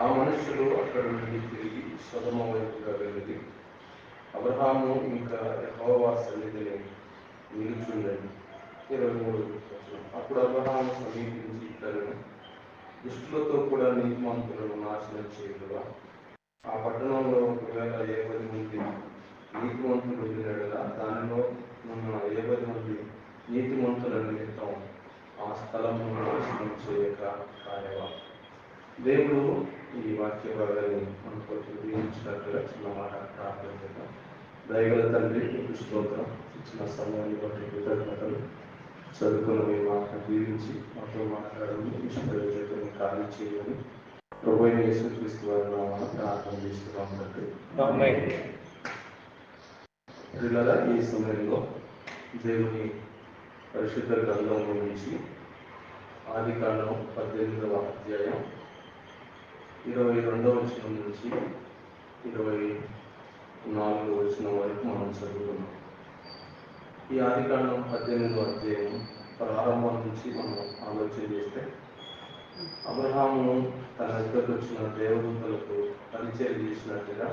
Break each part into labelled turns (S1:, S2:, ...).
S1: ఆ మనుషులు అక్కడ నుండి తిరిగి సొదమ వైపుగా వెళ్ళి అబ్రహాము ఇంకా యహోవా సన్నిధిని నిలుచుండని ఇరవై మూడు అప్పుడు అబ్రహాము సమీపించి ఇతరులను దుష్టులతో కూడా నీతిమంతులను నాశనం చేయగలవా? ఆ పట్టణంలో ఒకవేళ ఏ పది మంది నీతిమంతులు వెళ్ళినడగా దానిలో ఉన్న ఏ పది మంది నీతిమంతుల నిమిత్తం ఆ స్థలమును నాశనం చేయక కాయవా దేవుడు ఈ వాక్య భాగాన్ని దీవించినట్లుగా చిన్న మాట ప్రార్థన చేద్దాం. దయగల తండ్రి మీకు స్తోత్రం. ఇచ్చిన సమయాన్ని బట్టి కృతజ్ఞతలు. చదువుకున్న మీ మాట దీవించి మాతో మాట్లాడమని ఇష్టం ఖాళీ చేయమని ప్రభు యేసుక్రీస్తు వారి నామాన ప్రార్థన చేస్తున్నాం తండ్రి. ఈ సమయంలో దేవుని పరిశుద్ధ గ్రంథం నుంచి ఆది కాండం పద్దెనిమిదవ అధ్యాయం ఇరవై రెండవ వచనం నుంచి ఇరవై నాలుగవ వచనం వరకు మనం చదువుతున్నాం ఈ ఆదికాండం పద్దెనిమిదో అధ్యాయం ప్రారంభం నుంచి మనం ఆలోచన చేస్తే అబ్రహాము తన దగ్గరకు వచ్చిన దేవదూతలకు పరిచయం చేసినట్టుగా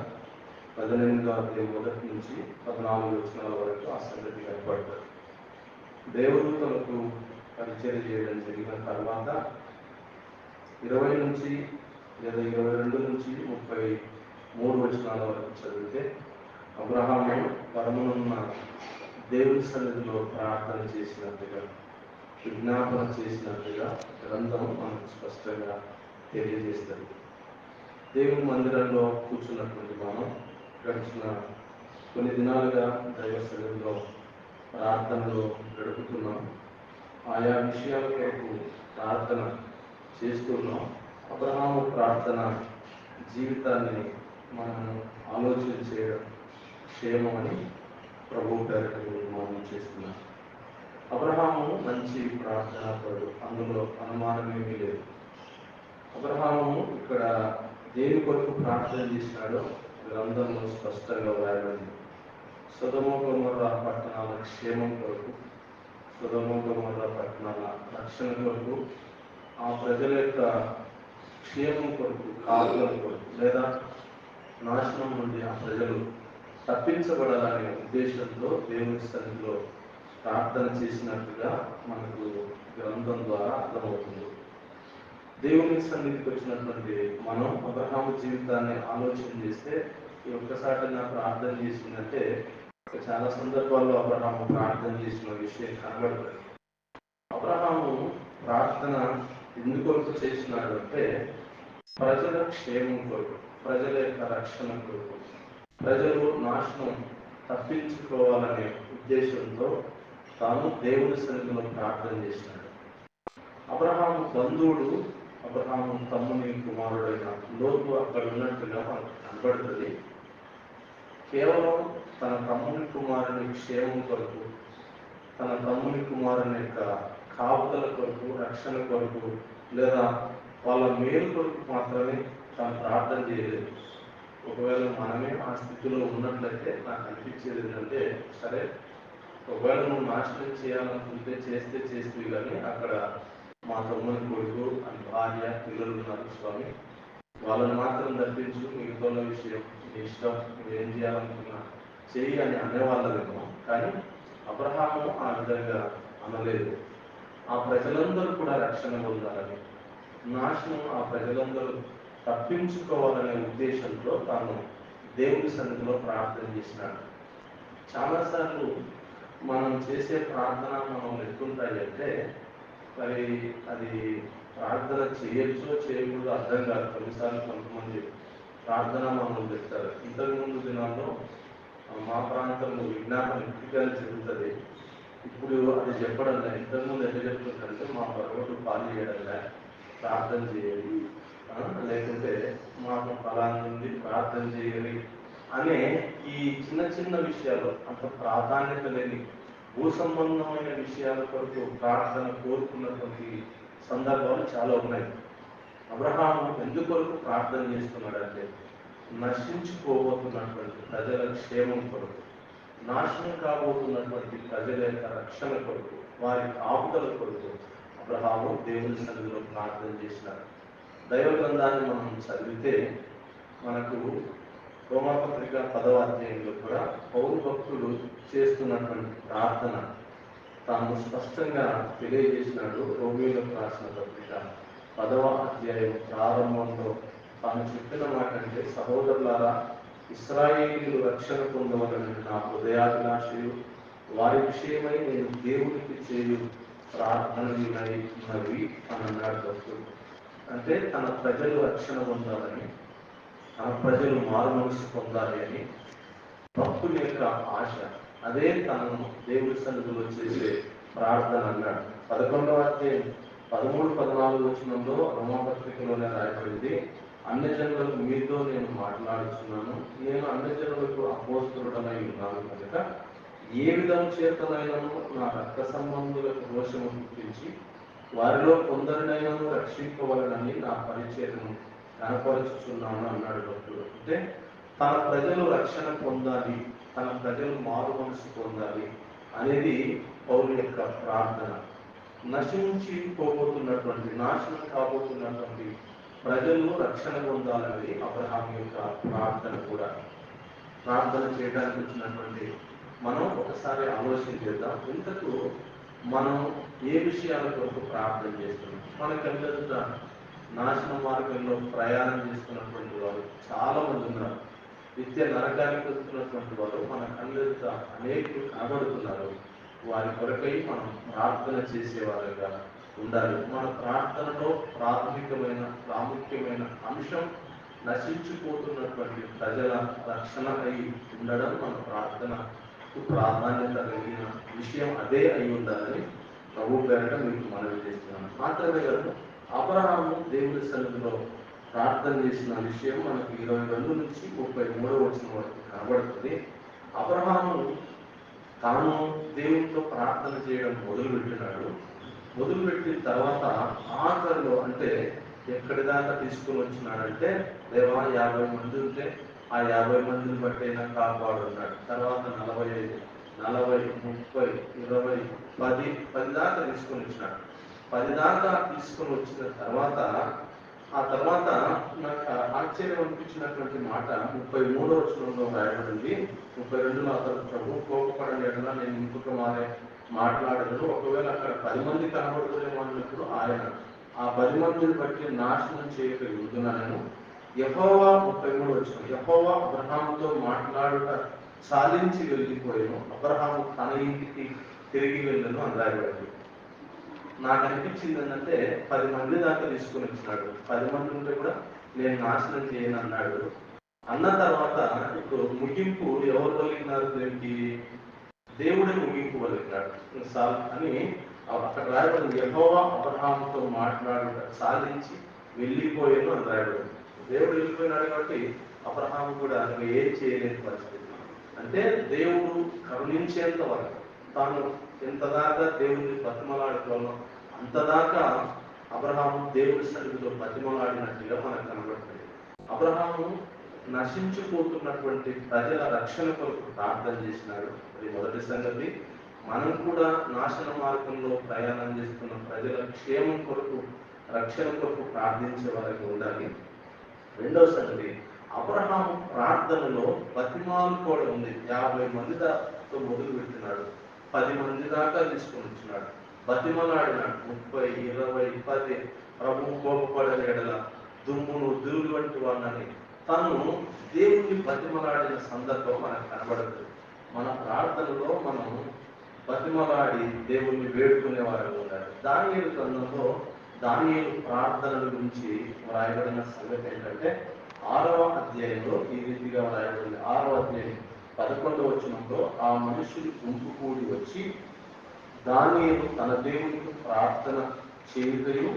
S1: పద్దెనిమిదో అధ్యాయం మొదటి నుంచి పద్నాలుగు వచనాల వరకు ఆ సంగతి ఏర్పడ్డారు దేవదూతలకు పరిచయం చేయడం జరిగిన తర్వాత ఇరవై నుంచి లేదా ఇరవై రెండు నుంచి ముప్పై మూడు వచనాల వరకు చదివితే అబ్రహాము పరమనున్న దేవుని సన్నిధిలో ప్రార్థన చేసినట్టుగా విజ్ఞాపన చేసినట్టుగా గ్రంథం మనకు స్పష్టంగా తెలియజేస్తుంది. దేవుని మందిరంలో కూర్చున్నటువంటి మనం గడిచిన కొన్ని దినాలుగా దైవ సన్నిధిలో ప్రార్థనలో గడుపుతున్నాం. ఆయా విషయాల కొరకు ప్రార్థన చేస్తున్నాం. అబ్రహాము ప్రార్థన జీవితాన్ని మనం ఆలోచన చేయడం క్షేమమని ప్రభు పేరు మనం చేస్తున్నాం అబ్రహాము మంచి ప్రార్థన పడు అందులో అనుమానమేమీ లేదు. అబ్రహాము ఇక్కడ దేని కొరకు ప్రార్థన చేసినాడో గ్రంథంలో స్పష్టంగా వ్రాయబడింది. సుధమోగమర్ర పట్టణాల క్షేమం కొరకు సుధమోగమర్ర పట్టణాల రక్షణ కొరకు ఆ ప్రజల యొక్క క్షేమం కొరకు కాలం కొరకు లేదా నాశనం నుండి ఆ ప్రజలు తప్పించబడాలనే ఉద్దేశంతో దేవుని సన్నిధిలో ప్రార్థన చేసినట్టుగా మనకు గ్రంథం ద్వారా అర్థమవుతుంది. దేవుని సన్నిధికి వచ్చినటువంటి మనం అబ్రహాము జీవితాన్ని ఆలోచన చేస్తే ఈ ఒక్కసారిగా ప్రార్థన చేసిందంటే చాలా సందర్భాల్లో అబ్రహాము ప్రార్థన చేసిన విషయం కనబడుతుంది. అబ్రహాము ప్రార్థన ఎందుకొరకు చేసినాడు అంటే ప్రజల క్షేమం కొరకు ప్రజల యొక్క రక్షణ కొరకు ప్రజలు నాశనం తప్పించుకోవాలనే ఉద్దేశంతో తాను దేవుని సన్నిధిలో ప్రార్థన చేసినాడు అబ్రహాము బంధువుడు అబ్రహాము తమ్ముని కుమారుడైన లోతు అక్కడ ఉన్నట్టుగా మనకు కనబడుతుంది. కేవలం తన తమ్ముని కుమారుని క్షేమం కొరకు తన తమ్ముని కుమారుని యొక్క కాపుదల కొరకు రక్షణ కొరకు లేదా వాళ్ళ మేలు కొరకు మాత్రమే తాను ప్రార్థన చేయలేదు. ఒకవేళ మనమే ఆ స్థితిలో ఉన్నట్లయితే నాకు అనిపించేది ఏంటంటే సరే ఒకవేళ నువ్వు నాశనం చేయాలనుకుంటే చేస్తే చేస్తే కానీ అక్కడ మా తమ్ముని కొడుకు అని భార్య పిల్లలు ఉన్నారు స్వామి. వాళ్ళని మాత్రం తప్పించు మిగతా విషయం నీ ఇష్టం నువ్వేం ఏం చేయాలనుకున్నా చెయ్యి అని అనేవాళ్ళమేమో కానీ అబ్రహాము ఆ విధంగా అనలేదు. ఆ ప్రజలందరూ కూడా రక్షణ పొందాలని నాశనం ఆ ప్రజలందరూ తప్పించుకోవాలనే ఉద్దేశంతో తాను దేవుని సన్నిధిలో ప్రార్థన చేసినాడు చాలాసార్లు మనం చేసే ప్రార్థన మనం ఎట్లుంటాయి మరి అది ప్రార్థన చేయొచ్చో చేయకూడదు అర్థం కాదు. కొన్నిసార్లు కొంతమంది ప్రార్థన మనం పెడతారు. ఇంతకుముందు దినాల్లో మా ప్రాంతంలో విజ్ఞాపన ఇంటిగా జరుగుతుంది. ఇప్పుడు అది చెప్పడం లేదు. ఇంతకుముందు ఎట్లా చెప్తుందంటే మా పర్వటు పాలు లేదు. ప్రార్థన చేయాలి. లేకుంటే మాకు ఫలాన్ని ఉంది ప్రార్థన చేయాలి అనే ఈ చిన్న చిన్న విషయాలు అంత ప్రాధాన్యత లేని భూ సంబంధమైన విషయాల కొరకు ప్రార్థన కోరుకున్నటువంటి సందర్భాలు చాలా ఉన్నాయి. అబ్రహాము ఎందుకొరకు ప్రార్థన చేస్తున్నాడంటే నశించుకోబోతున్నటువంటి ప్రజల క్షేమం కొరకు నాశనం కాబోతున్నటువంటి ప్రజల యొక్క రక్షణ కొరకు వారి ఆపుదల కొరకు అబ్రహాము దేవుని సన్నిధిలో ప్రార్థన చేసినాడు దైవ గ్రంథాన్ని మనం చదివితే మనకు రోమాపత్రిక పదవ అధ్యాయంలో కూడా పౌరు భక్తుడు చేస్తున్నటువంటి ప్రార్థన తాను స్పష్టంగా తెలియజేసినాడు రోమిలకు రాసిన పత్రిక పదవ అధ్యాయం ప్రారంభంలో తాను చెప్పిన మాట అంటే సహోదరులారా ఇస్రాయేలీలు రక్షణ పొందవలని నా హృదయాభిలాషయు వారి విషయమై నేను దేవునికి చేయు ప్రార్థనలునై ఉన్నవి అని అన్నాడు భక్తుడు అంటే తన ప్రజలు రక్షణ పొందాలని తన ప్రజలు మారు పొందాలి అని భక్తుల యొక్క ఆశ. అదే తనను దేవుడి సన్నిధిలో చేసే ప్రార్థన అన్నాడు. పదకొండవ అధ్యాయం పదమూడు పద్నాలుగు వచనంలో రమాపత్రికలోనే రాయబడింది. అన్ని జనులకు మీతో నేను మాట్లాడుతున్నాను నేను అన్ని జనులకు అపోస్తుడనై ఉన్నాను కనుక ఏ విధం చేతనైనను నా రక్త సంబంధులకు దోషము గుర్తించి వారిలో కొందరినైనను రక్షింపవలనని నా పరిచయను కనపరుచుచున్నాను అన్నాడు భక్తుడు. అంటే తన ప్రజలు రక్షణ పొందాలి తన ప్రజలు మారు మనసు పొందాలి అనేది పౌరు యొక్క ప్రార్థన. నశించి పోబోతున్నటువంటి నాశనం కాబోతున్నటువంటి ప్రజలు రక్షణ పొందాలనేది అబ్రహాం యొక్క ప్రార్థన కూడా. ప్రార్థన చేయడానికి వచ్చినటువంటి మనం ఒకసారి ఆలోచన చేద్దాం. ఇంతకు మనం ఏ విషయాల కొరకు ప్రార్థన చేస్తున్నాం? మన కళ్ళెదుట నాశన మార్గంలో ప్రయాణం చేస్తున్నటువంటి వారు చాలా మంది ఉన్నారు. నిత్య నరకానికి వస్తున్నటువంటి వారు మన కళ్ళెదుట అనేకులు కనబడుతున్నారు. వారి కొరకై మనం ప్రార్థన చేసేవారుగా ఉండాలి. మన ప్రార్థనలో ప్రాథమికమైన ప్రాముఖ్యమైన అంశం నశించిపోతున్నటువంటి ప్రజల రక్షణ అయి ఉండడం మన ప్రార్థన ప్రాధాన్యత కలిగిన విషయం అదే అయి ఉండాలని ప్రభు పేరట మీకు మనవి చేస్తున్నాను. మాత్రమే కాదు అపరాహము దేవుని సన్నిధిలో ప్రార్థన చేసిన విషయం మనకు ఇరవై రెండు నుంచి ముప్పై మూడో వచ్చిన వరకు కనబడుతుంది. అబ్రహాము తాను దేవునితో ప్రార్థన చేయడం మొదలుపెట్టినాడు. మొదలుపెట్టిన తర్వాత ఆఖరిలో అంటే ఎక్కడి దాకా తీసుకుని వచ్చినాడంటే దేవా యాభై మంది ఉంటే ఆ యాభై మందిని బట్టైనా కాపాడు అన్నాడు తర్వాత నలభై ఐదు నలభై ముప్పై ఇరవై పది పది దాకా తీసుకొని వచ్చినాడు. పది దాకా తీసుకొని వచ్చిన తర్వాత ఆ తర్వాత నాకు ఆశ్చర్యం అనిపించినటువంటి మాట ముప్పై మూడో వచనంలో రాయబడింది ముప్పై రెండులో అతను ప్రభు కోపపడని ఎడల నేను ఇంకొక మారే మాట్లాడదు ఒకవేళ అక్కడ పది మంది కనబడుతుందేమో అన్నప్పుడు ఆయన ఆ పది మందిని బట్టి నాశనం చేయక యుద్ధనను యహోవా ముప్పై మూడు వచ్చిన యహోవా అబ్రహాముతో మాట్లాడుట సాధించి వెళ్ళిపోయాను. అబ్రహాము తన ఇంటికి తిరిగి వెళ్ళను అని రాయబడింది. నాకు అనిపించింది ఏంటంటే పది మంది దాకా తీసుకుని వచ్చినాడు. పది మంది ఉంటే కూడా నేను నాశనం చేయను అన్నాడు అన్న తర్వాత ఇప్పుడు ముగింపు ఎవరు పలికినారు దేనికి దేవుడే ముగింపు పలికినాడు సాల్ అని అక్కడ రాయబడింది. యహోవా అబ్రహాముతో మాట్లాడుట సాధించి వెళ్ళిపోయాను అని రాయబడింది. దేవుడు వెళ్ళిపోయినాడు కాబట్టి అబ్రహాం కూడా ఇంకా ఏం చేయలేని పరిస్థితి. అంటే దేవుడు కరుణించేంత వరకు తాను ఎంత దాకా దేవుడిని బతిమలాడుకోవాలో అంతదాకా అబ్రహాము దేవుడి సన్నిధిలో బతిమలాడినట్టుగా మనకు కనబడుతుంది. అబ్రహాము నశించిపోతున్నటువంటి ప్రజల రక్షణ కొరకు ప్రార్థన చేసినాడు. అది మొదటి సంగతి. మనం కూడా నాశన మార్గంలో ప్రయాణం చేస్తున్న ప్రజల క్షేమం కొరకు రక్షణ కొరకు ప్రార్థించే వారికి ఉండాలి. రెండవ సంగతి అబ్రహాం ప్రార్థనలో బతిమాలు కూడా ఉంది. యాభై మంది దాకా మొదలు పెట్టినాడు పది మంది దాకా తీసుకొని వచ్చినాడు. బతిమలాడినాడు. ముప్పై ఇరవై పది. ప్రభు కోపపడని ఎడల దుమ్మును దురుగు వంటి వాళ్ళని తను దేవుని బతిమలాడిన సందర్భం మనకు కనబడదు. మన ప్రార్థనలో మనం బతిమలాడి దేవుణ్ణి వేడుకునే వారు ఉండాలి. దాని గ్రంథంలో దాని ప్రార్థనల గురించి వ్రాయబడిన సంగతి ఏంటంటే ఆరవ అధ్యాయంలో ఈ రీతిగా వ్రాయబడింది ఆరవ అధ్యాయం పదకొండవ వచనంలో ఆ మనుషులు గుంపు కూడి వచ్చి దానియేలు తన దేవునికి ప్రార్థన చేయుటయు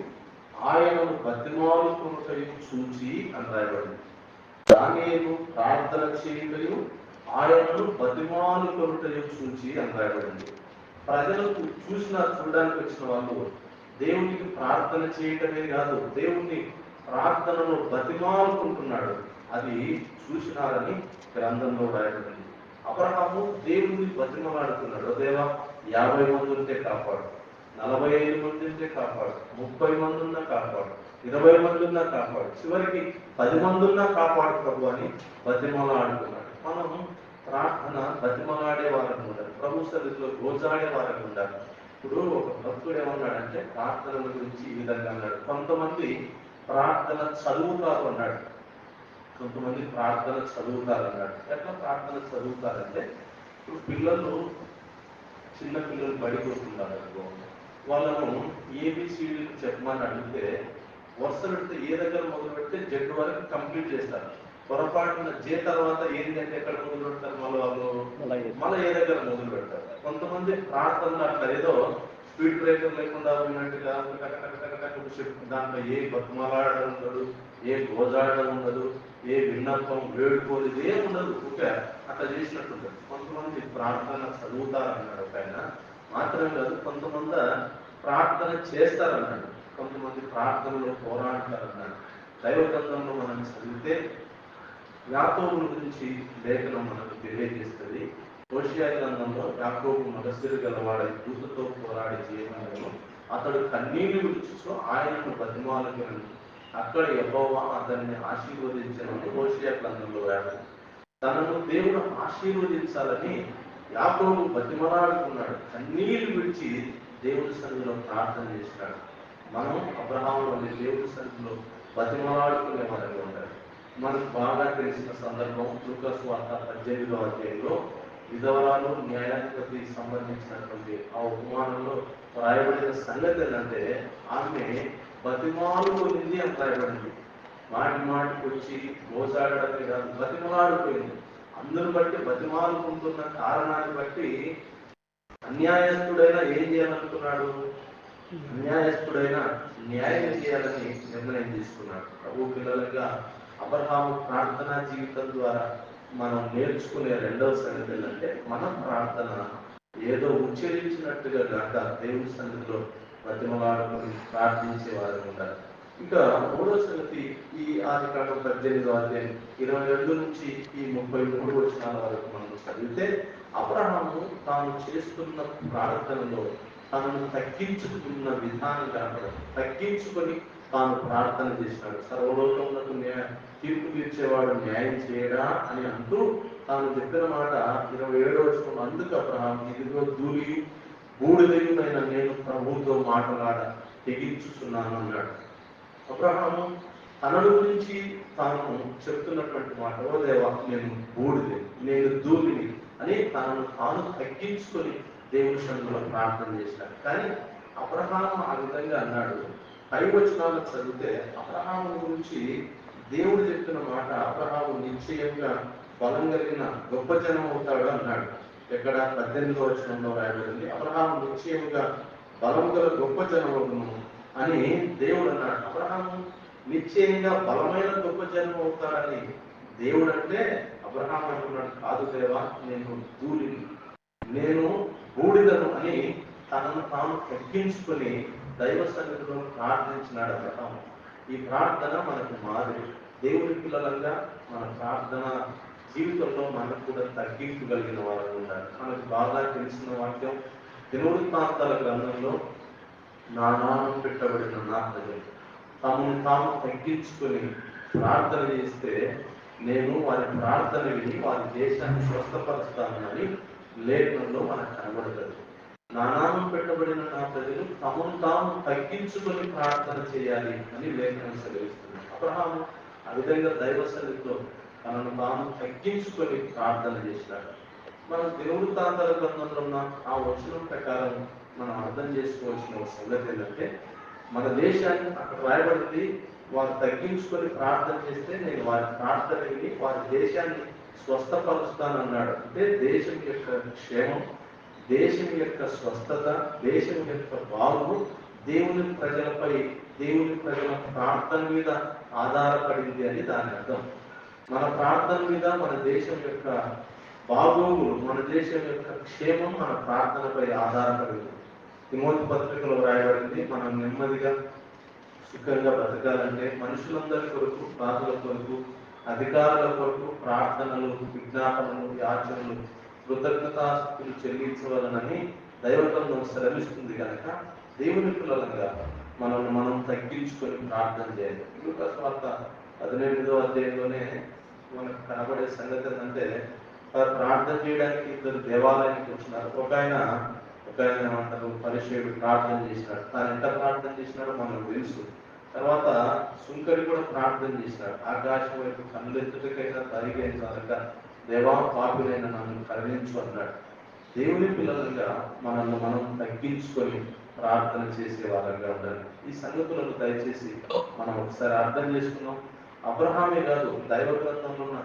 S1: ఆయనను బతిమాలుకున్నటయు చూచి అని రాయబడింది. దానియేలు ప్రార్థన చేయుటయు ఆయనను బతిమాలుకొనుటయు చూచి అని రాయబడింది. ప్రజలకు చూసిన చూడడానికి వచ్చిన వాళ్ళు దేవునికి ప్రార్థన చేయటమే కాదు దేవుణ్ణి ప్రార్థనలో బతిమాలుకుంటున్నాడు. అది చూసినారని గ్రంథంలో రాయబడింది. అబ్రహాము దేవుణ్ణి బతిమలాడుతున్నాడు. "ఓ దేవా యాభై మంది ఉంటే కాపాడు. నలభై ఐదు మంది ఉంటే కాపాడు. ముప్పై మంది ఉన్నా కాపాడు. ఇరవై మంది ఉన్నా కాపాడు. చివరికి పది మంది ఉన్నా కాపాడు ప్రభు అని బతిమలాడుతున్నాడు. మనం ప్రార్థన బతిమలాడే వారికి ఉండాలి ప్రభు సరిలో గోజాడే వారికి ఉండాలి ఇప్పుడు ఒక భక్తుడు ఏమన్నాడంటే ప్రార్థనల గురించి ఈ విధంగా అన్నాడు. కొంతమంది ప్రార్థన చదువుతారు అన్నాడు. కొంతమంది ప్రార్థన చదువుతారు అన్నాడు. ఎట్లా ప్రార్థన చదువుతారంటే ఇప్పుడు పిల్లలు చిన్న పిల్లలు పడిపోతున్నారు అనుకో వాళ్ళను ఏబిసిడీలు చెప్పమని అడిగితే వరుస పెడితే ఏ దగ్గర మొదలు పెడితే జెడ్ వరకు కంప్లీట్ చేస్తారు. పొరపాటున జే తర్వాత ఏంటి అంటే ఎక్కడ మొదలు పెడతారు మళ్ళీ వాళ్ళు మళ్ళీ ఏ దగ్గర మొదలు పెడతారు కొంతమంది ప్రార్థనలు అట్లా ఏదో స్పీడ్ బ్రేకర్ లేకుండా ఉన్నట్టుగా దాంట్లో ఏ బతుమలాడడం ఉండదు ఏ గోజాడడం ఉండదు ఏ విన్నపం వేడుకోలు ఏం ఉండదు. ఓకే అట్లా చేసినట్టుంటది. కొంతమంది ప్రార్థన చదువుతారన్నాడు ఒక ఆయన. మాత్రమే కాదు కొంతమంది ప్రార్థన చేస్తారన్నాడు. కొంతమంది ప్రార్థనలో పోరాడతారన్నాడు. దైవ గ్రంథంలో మనం చదివితే యాకోబుని గురించి లేఖనం మనకు తెలియజేస్తుంది. హోషియా గ్రంథంలో యాకోబు మనస్సులు గలవాడి దూతతో పోరాడి జీవనంలో అతడు కన్నీళ్ళు విడుచుచు ఆయనను బతిమాలను అక్కడ యెహోవా అతన్ని ఆశీర్వదించనని హోషియా గ్రంథంలో రాడు తనను దేవుడు ఆశీర్వదించాలని యాకోబు బతిమలాడుకున్నాడు. కన్నీళ్ళు విడిచి దేవుడి సన్నిధిలో ప్రార్థన చేసినాడు మనం అబ్రహాములోని దేవుడి సన్నిధిలో బతిమలాడుకునే వారిగా ఉండాలి. మనకు బాగా తెలిసిన సందర్భం లూకాసు వార్త పద్దెనిమిదో అధ్యాయంలో విధవరాలు న్యాయాధిపతి సంబంధించినటువంటి ఆ ఉపమానంలో రాయబడిన సంగతి ఏంటంటే ఆమె బతిమాలుకునింది అని రాయబడింది మాటి మాటికి వచ్చి మోసాడమే కాదు బతిమలాడిపోయింది. అందును బట్టి బతిమాలుకుంటున్న కారణాన్ని బట్టి అన్యాయస్తుడైనా ఏం చేయాలనుకున్నాడు? అన్యాయస్తుడైనా న్యాయం చేయాలని నిర్ణయం తీసుకున్నాడు. ప్రభు పిల్లలుగా అబ్రహాము ప్రార్థన జీవితం ద్వారా మనం నేర్చుకునే రెండవ సంగతి ఏంటంటే మన ప్రార్థన ఏదో ఉచ్చరించినట్టుగా కాక దేవుని సన్నిధిలో మధ్యమలాడుకుని ప్రార్థించే వారు ఉండాలి ఇంకా మూడో సంగతి ఈ ఆది కాలం పద్దెనిమిదో అధ్యాయం ఇరవై రెండు నుంచి ఈ ముప్పై మూడు వచనాల వరకు మనం చదివితే అబ్రహాము తాను చేస్తున్న ప్రార్థనలో తనను తగ్గించుకున్న విధానం కనపడదు. తగ్గించుకొని తాను ప్రార్థన చేసినాడు సర్వలోకములకు న్యాయ తీర్పు తీర్చేవాడు న్యాయం చేయడా అని అంటూ తాను చెప్పిన మాట ఇరవై ఏడో వచ్చిన అందుకు అబ్రహాం ఇదిగో దూలి బూడిదయునైన నేను ప్రభుతో మాట్లాడ తెగించుచున్నాను అన్నాడు. అబ్రహాము తనను గురించి తాను చెప్తున్నటువంటి మాట ఓ దేవా నేను బూడిదే నేను దూలిని అని తాను తాను తగ్గించుకొని దేవుని సంఘంలో ప్రార్థన చేశాడు. కానీ అబ్రహాము ఆ విధంగా అన్నాడు పై చదివితే అబ్రహాము గురించి దేవుడు చెప్పిన మాట అబ్రహాము నిశ్చయంగా బలం కలిగిన గొప్ప జనం అవుతాడు అన్నాడు. ఎక్కడ పద్దెనిమిదో వచనంలో రాయబడింది. అబ్రహాము నిశ్చయంగా బలం గల గొప్ప జనం అవును అని దేవుడు అన్నాడు. అబ్రహాము నిశ్చయంగా బలమైన గొప్ప జనం అవుతాడని దేవుడు అంటే అబ్రహాం అంటున్నాడు. కాదు దేవా నేను దూరిని నేను బూడిదను అని తనను తాను తగ్గించుకొని దైవ సన్నిధిలో ప్రార్థించినాడు అబ్రహాము. ఈ ప్రార్థన మనకు మాదిరి. దేవుని పిల్లలంగా మన ప్రార్థన జీవితంలో మనకు కూడా తగ్గింపు కలిగిన వారు ఉండాలి. మనకు బాగా తెలిసిన వాక్యం దినవృత్తాంతాల గ్రంథంలో నా నామం పెట్టబడిన నా ప్రజలు తమను తాము తగ్గించుకొని ప్రార్థన చేస్తే నేను వారి ప్రార్థన విని వారి దేశాన్ని స్వస్థపరుస్తానని లేఖనంలో మనకు కనబడుతుంది. నానామం పెట్టబడిన నా ప్రజలు తమను తాము తగ్గించుకొని ప్రార్థన చేయాలి అని లేఖనం సెలవిస్తుంది. అబ్రహాము ఆ విధంగా దైవ సన్నిధిలో తనను తాను తగ్గించుకొని ప్రార్థన చేసినాడు మనం తాతల గ్రంథంలో ఉన్న ఆ వచనం ప్రకారం మనం అర్థం చేసుకోవాల్సిన ఒక సంగతి ఏంటంటే మన దేశాన్ని అక్కడ రాయబడింది వారు తగ్గించుకొని ప్రార్థన చేస్తే నేను వారి ప్రార్థన విని వారి దేశాన్ని స్వస్థపరుస్తానన్నాడు. అంటే దేశం యొక్క క్షేమం దేశం యొక్క స్వస్థత దేశం యొక్క బాగు దేవుని ప్రజలపై దేవుని ప్రజల ప్రార్థన మీద ఆధారపడింది అని దాని అర్థం. మన ప్రార్థన మీద మన దేశం యొక్క బాగోగులు మన దేశం యొక్క క్షేమం మన ప్రార్థనపై ఆధారపడింది. తిమోతి పత్రికలో రాయబడింది మనం నెమ్మదిగా సుఖంగా బ్రతకాలంటే మనుషులందరి కొరకు బాధల కొరకు అధికారుల కొరకు ప్రార్థనలు విజ్ఞాపనలు యాచనలు కృతజ్ఞతాస్తులు చెల్లించవలనని దైవగ్రంథం శ్రమిస్తుంది కనుక దేవుని పిల్లలంగా మనల్ని మనం తగ్గించుకొని ప్రార్థన చేయాలి. ఇంకా స్వార్థ పదిహేనిమిదో అధ్యాయంలోనే మనకు కనబడే సంగతి ఏంటంటే వారు ప్రార్థన చేయడానికి ఇద్దరు దేవాలయానికి వచ్చినారు. ఒక ఆయన ఒక ఆయన ఏమంటారు పరిచయుడు ప్రార్థన చేసినాడు. తాను ఎంత ప్రార్థన చేసినాడో మనకు తెలుసు. తర్వాత సుంకరి కూడా ప్రార్థన చేసినాడు. ఆకాశం వైపు కళ్ళు ఎత్తుటకైనా తరిగే దేవా పాపులైన నన్ను కరుణించు అన్నాడు దేవుని పిల్లలుగా మనల్ని మనం తగ్గించుకొని ప్రార్థన చేసే వారంగా ఉండాలి. ఈ సంగతులను దయచేసి మనం ఒకసారి అర్థం చేసుకున్నాం అబ్రహామే కాదు దైవ గ్రంథంలో ఉన్న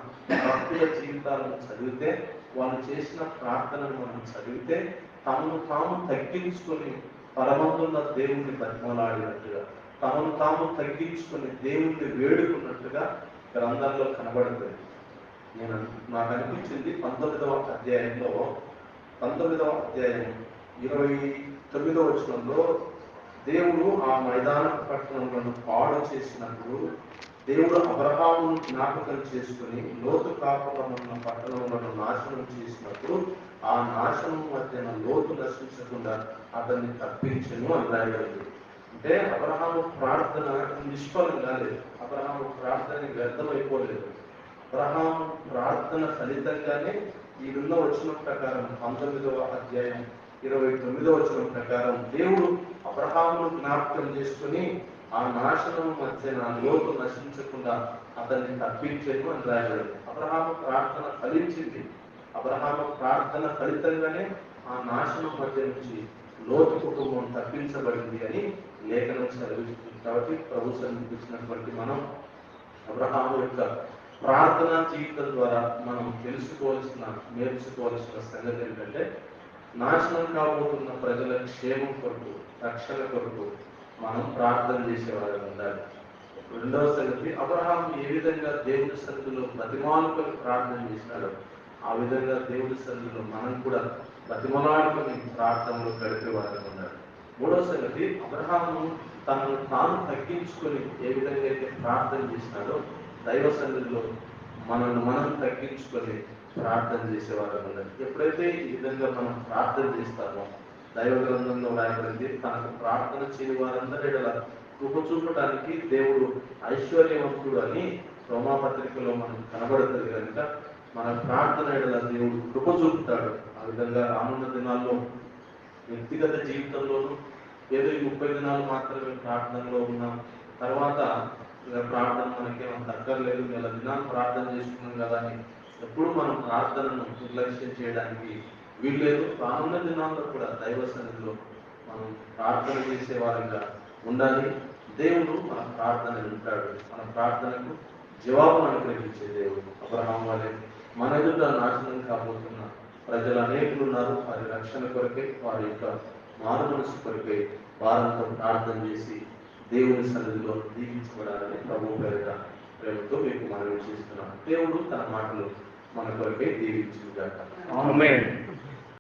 S1: భక్తుల జీవితాలను చదివితే వాళ్ళు చేసిన ప్రార్థనను మనం చదివితే తమను తాము తగ్గించుకొని పరమందున్న దేవుణ్ణి బతిమలాడినట్టుగా తమను తాము తగ్గించుకొని దేవుణ్ణి వేడుకున్నట్టుగా గ్రంథంలో కనబడుతుంది. నేను నాకు అనిపించింది పంతొమ్మిదవ అధ్యాయంలో పంతొమ్మిదవ అధ్యాయం ఇరవై తొమ్మిదవ వచనంలో దేవుడు ఆ మైదాన పట్టణంలో పాడు చేసినప్పుడు దేవుడు అబ్రహామును జ్ఞాపకం చేసుకుని లోతు కాకుండా ఉన్న పట్టణంలో నాశనం చేసినప్పుడు ఆ నాశనం మధ్యన లోతు నశించకుండా అతన్ని తప్పించను అని రాయబడింది. అంటే అబ్రహాము ప్రార్థన నిష్ఫలం కాలేదు అబ్రహాము ప్రార్థన వ్యర్థమైపోలేదు. అబ్రహాం ప్రార్థన ఫలితంగానే ఈ ఉన్న వచ్చిన ప్రకారం పంతొమ్మిదవ అధ్యాయం ఇరవై తొమ్మిదవ వచనం ప్రకారం దేవుడు అబ్రహామును జ్ఞాపకం చేసుకుని ఆ నాశనం మధ్యన లోతు నశించకుండా అతన్ని తప్పించేను అని రాయబడింది. అబ్రహాము ప్రార్థన ఫలించింది. అబ్రహాము ప్రార్థన ఫలితంగానే ఆ నాశనం మధ్య నుంచి లోతు కుటుంబం తప్పించబడింది అని లేఖనం చదివిస్తుంది కాబట్టి ప్రభు సన్నిధించినటువంటి మనం అబ్రహాము యొక్క ప్రార్థనా జీవితం ద్వారా మనం తెలుసుకోవాల్సిన నేర్చుకోవాల్సిన సంగతి ఏంటంటే నాశనం కాబోతున్న ప్రజల క్షేమం కొరకు రక్షణ కొరకు మనం ప్రార్థన చేసేవారు ఉండాలి. రెండవ సంగతి అబ్రహాం ఏ విధంగా దేవుడి సన్నిధిలో ప్రతిమానుకొని ప్రార్థన చేసినాడో ఆ విధంగా దేవుడి సన్నిధిలో మనం కూడా ప్రతిమలాడుకొని ప్రార్థనలో గడిపేవారు ఉన్నారు మూడవ సంగతి అబ్రహాము తనను తాను తగ్గించుకొని ఏ విధంగా అయితే ప్రార్థన చేసినాడో దైవ సన్నిధిలో మనల్ని మనం తగ్గించుకొని ప్రార్థన చేసేవారు ఉన్నారు ఎప్పుడైతే ఈ విధంగా మనం ప్రార్థన చేస్తామో దైవ గ్రంథంలో రాయబడింది తనకు ప్రార్థన చేయని వారందరూ ఎడల కృప చూపడానికి దేవుడు ఐశ్వర్యవంతుడు అని రోమాపత్రికలో మనం కనబడుతుంది కనుక మన ప్రార్థన ఎడల దేవుడు కృప చూపుతాడు. ఆ విధంగా రానున్న దినాల్లో వ్యక్తిగత జీవితంలోనూ ఏదో ఈ ముప్పై దినాలు మాత్రమే ప్రార్థనలో ఉన్నాం. తర్వాత ప్రార్థన మనకేమో అక్కర్లేదు. నెల దినాలు ప్రార్థన చేసుకున్నాం కదా అని ఎప్పుడు మనం ప్రార్థనను నిర్లక్ష్యం చేయడానికి వీల్లేదు. రానున్న దినాల్లో కూడా దైవ సన్నిధిలో మనం ప్రార్థన చేసే వారంగా ఉండాలి. దేవుడు మన ప్రార్థన వింటాడు. మన ప్రార్థనకు జవాబును అనుగ్రహించే దేవుడు అబ్రహాం వాళ్ళే మన ఎదుట నాశనం కాబోతున్న ప్రజలు అనేకులు ఉన్నారు. వారి రక్షణ కొరకే వారి యొక్క మారు మనసు కొరకే వారంతో ప్రార్థన చేసి దేవుని సన్నిధిలో దీవించబడాలని ప్రభు పేరిట ప్రేమతో మీకు మనం చేస్తున్నాం. దేవుడు తన మాటలు మన కొరకే దీవించుగాక